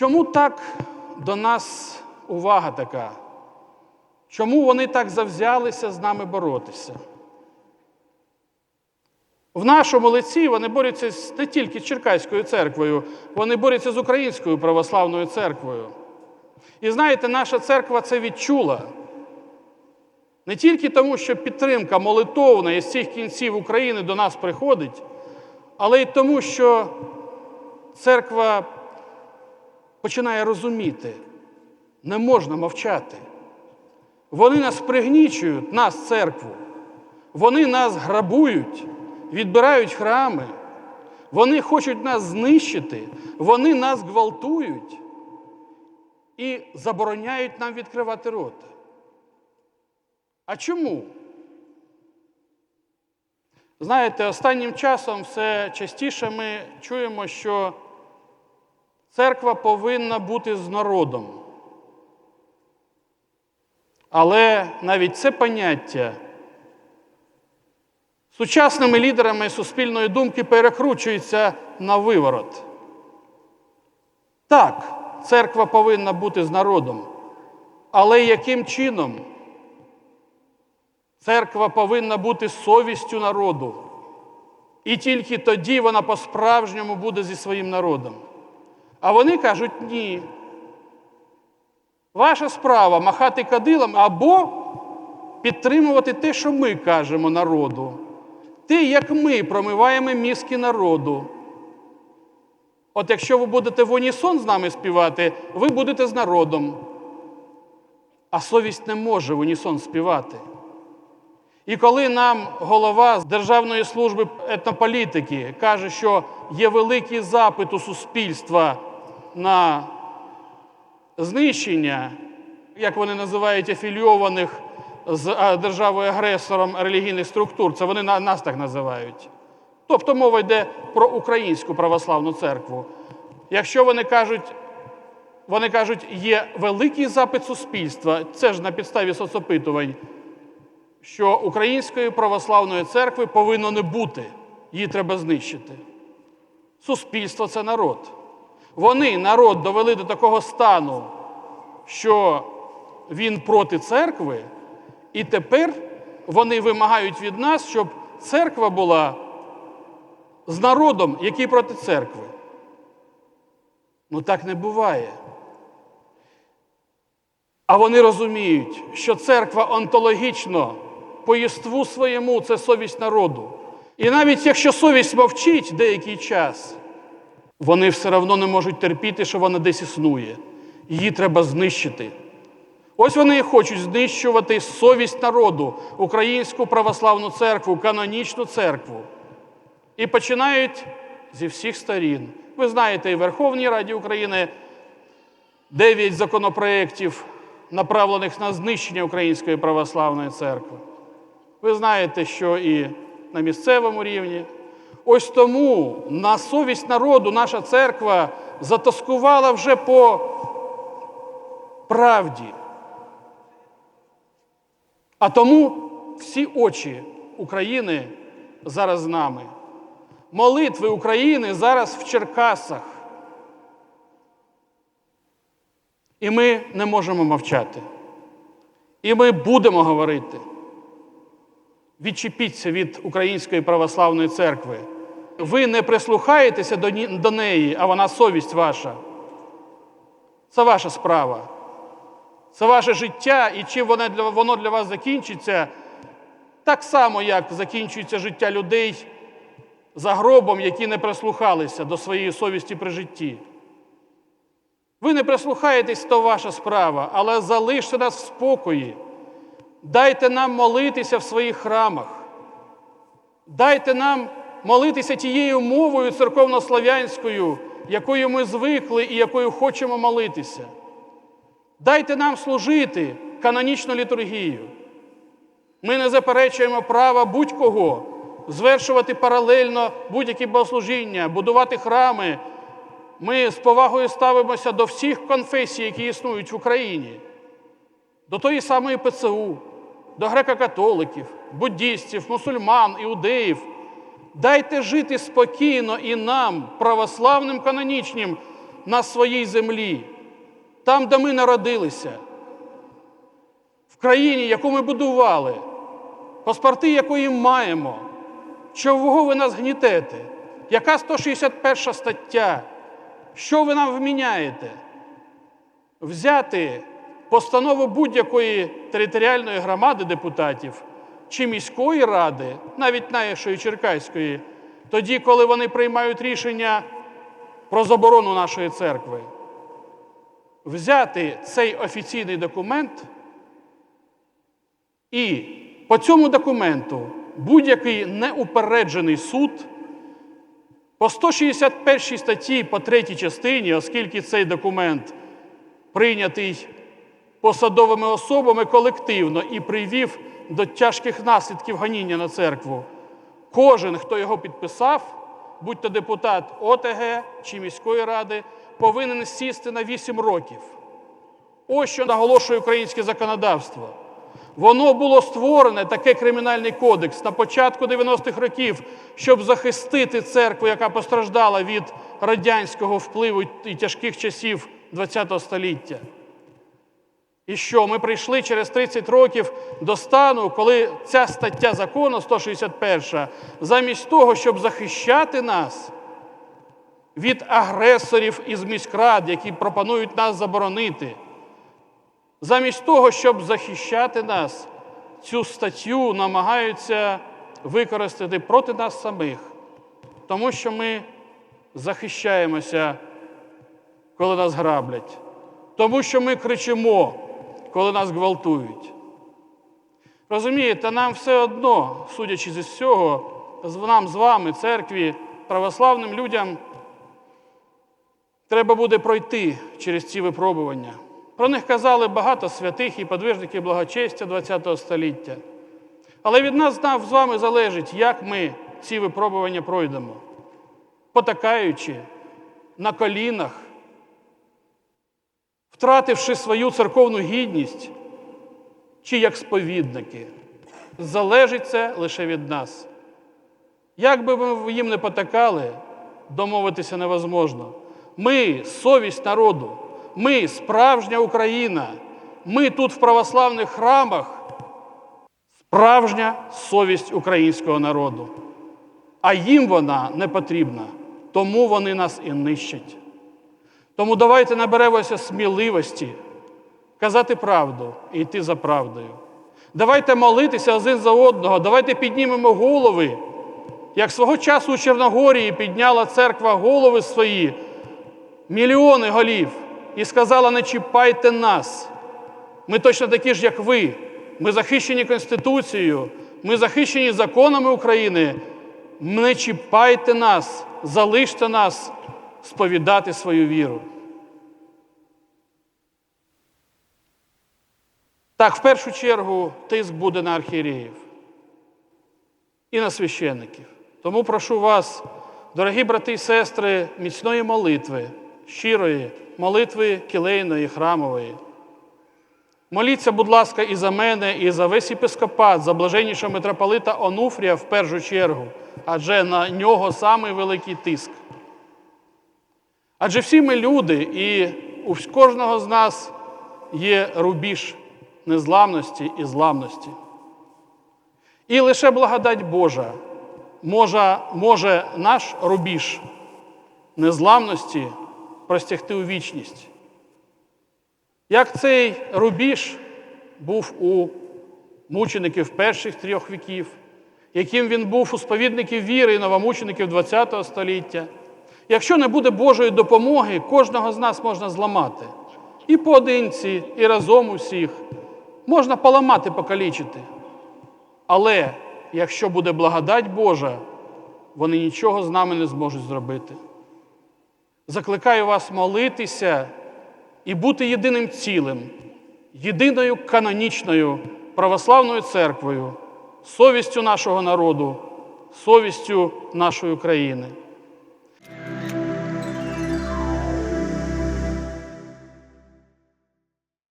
Чому так до нас увага така? Чому вони так завзялися з нами боротися? В нашому лиці вони борються не тільки з Черкаською церквою, вони борються з Українською православною церквою. І знаєте, наша церква це відчула. Не тільки тому, що підтримка молитовна із цих кінців України до нас приходить, але й тому, що церква починає розуміти, не можна мовчати. Вони нас пригнічують, нас, церкву. Вони нас грабують, відбирають храми. Вони хочуть нас знищити, вони нас гвалтують і забороняють нам відкривати рота. А чому? Знаєте, останнім часом все частіше ми чуємо, що церква повинна бути з народом. Але навіть це поняття сучасними лідерами суспільної думки перекручується на виворот. Так, церква повинна бути з народом. Але яким чином? Церква повинна бути совістю народу. І тільки тоді вона по-справжньому буде зі своїм народом. А вони кажуть ні. Ваша справа махати кадилом або підтримувати те, що ми кажемо народу. Те, як ми промиваємо мізки народу. От якщо ви будете в унісон з нами співати, ви будете з народом. А совість не може в унісон співати. І коли нам голова з Державної служби етнополітики каже, що є великий запит у суспільства на знищення, як вони називають афілійованих з державою-агресором релігійних структур, це вони нас так називають. Тобто мова йде про українську православну церкву. Якщо вони кажуть, вони кажуть, є великий запит суспільства, це ж на підставі соцопитувань, що української православної церкви повинно не бути, її треба знищити. Суспільство це народ. Вони, народ, довели до такого стану, що він проти церкви, і тепер вони вимагають від нас, щоб церква була з народом, який проти церкви. Ну так не буває. А вони розуміють, що церква онтологічно по єству своєму це совість народу. І навіть якщо совість мовчить деякий час, вони все одно не можуть терпіти, що вона десь існує. Її треба знищити. Ось вони і хочуть знищувати совість народу, українську православну церкву, канонічну церкву. І починають зі всіх сторін. Ви знаєте, і Верховній Раді України дев'ять законопроєктів, направлених на знищення Української православної церкви. Ви знаєте, що і на місцевому рівні. Ось тому на совість народу наша церква затоскувала вже по правді. А тому всі очі України зараз з нами. Молитви України зараз в Черкасах. І ми не можемо мовчати. І ми будемо говорити. Відчепіться від Української православної церкви. Ви не прислухаєтеся до до неї, а вона совість ваша. Це ваша справа. Це ваше життя, і чим воно для, воно для вас закінчиться, так само, як закінчується життя людей за гробом, які не прислухалися до своєї совісті при житті. Ви не прислухаєтесь, то ваша справа, але залиште нас в спокої. Дайте нам молитися в своїх храмах. Дайте нам молитися тією мовою церковнослов'янською, якою ми звикли і якою хочемо молитися. Дайте нам служити канонічну літургію. Ми не заперечуємо права будь-кого звершувати паралельно будь-які богослужіння, будувати храми. Ми з повагою ставимося до всіх конфесій, які існують в Україні, до тої самої ПЦУ, до греко-католиків, буддістів, мусульман, іудеїв. Дайте жити спокійно і нам, православним канонічним, на своїй землі, там, де ми народилися, в країні, яку ми будували, паспорти якої маємо. Чого ви нас гнітете? Яка 161 стаття? Що ви нам вміняєте? Взяти постанову будь-якої територіальної громади депутатів чи міської ради, навіть нашої Черкаської, тоді, коли вони приймають рішення про заборону нашої церкви, взяти цей офіційний документ і по цьому документу будь-який неупереджений суд по 161 статті по третій частині, оскільки цей документ прийнятий посадовими особами колективно і привів до тяжких наслідків ганіння на церкву, кожен, хто його підписав, будь то депутат ОТГ чи міської ради, повинен сісти на 8 років. Ось що наголошує українське законодавство. Воно було створене, таке кримінальний кодекс, на початку 90-х років, щоб захистити церкву, яка постраждала від радянського впливу і тяжких часів ХХ століття. І що ми прийшли через 30 років до стану, коли ця стаття закону 161, замість того, щоб захищати нас від агресорів із міськрад, які пропонують нас заборонити, замість того, щоб захищати нас, цю статтю намагаються використати проти нас самих, тому що ми захищаємося, коли нас граблять, тому що ми кричимо, коли нас гвалтують. Розумієте, нам все одно, судячи з- нам з вами, церкві, православним людям, треба буде пройти через ці випробування. Про них казали багато святих і подвижників благочестя ХХ століття. Але від нас з вами залежить, як ми ці випробування пройдемо, потакаючи на колінах, втративши свою церковну гідність, чи як сповідники. Залежить це лише від нас. Як би ми їм не потакали, домовитися невозможно. Ми совість народу, ми справжня Україна. Ми тут в православних храмах справжня совість українського народу. А їм вона не потрібна, тому вони нас і нищать. Тому давайте наберемося сміливості казати правду і йти за правдою. Давайте молитися один за одного, давайте піднімемо голови, як свого часу у Чорногорії підняла церква голови свої, мільйони голів, і сказала: не чіпайте нас. Ми точно такі ж, як ви. Ми захищені Конституцією, ми захищені законами України. Не чіпайте нас, залиште нас сповідати свою віру. Так, в першу чергу, тиск буде на архієреїв і на священників. Тому прошу вас, дорогі брати і сестри, міцної молитви, щирої, молитви кілейної, храмової. Моліться, будь ласка, і за мене, і за весь єпископат, за блаженнішого митрополита Онуфрія в першу чергу, адже на нього самий великий тиск. Адже всі ми люди, і у кожного з нас є рубіж незламності і зламності. І лише благодать Божа може, може наш рубіж незламності простягти у вічність. Як цей рубіж був у мучеників перших трьох віків, яким він був у сповідників віри і новомучеників ХХ століття. Якщо не буде Божої допомоги, кожного з нас можна зламати. І поодинці, і разом усіх. Можна поламати, покалічити. Але якщо буде благодать Божа, вони нічого з нами не зможуть зробити. Закликаю вас молитися і бути єдиним цілим, єдиною канонічною православною церквою, совістю нашого народу, совістю нашої країни.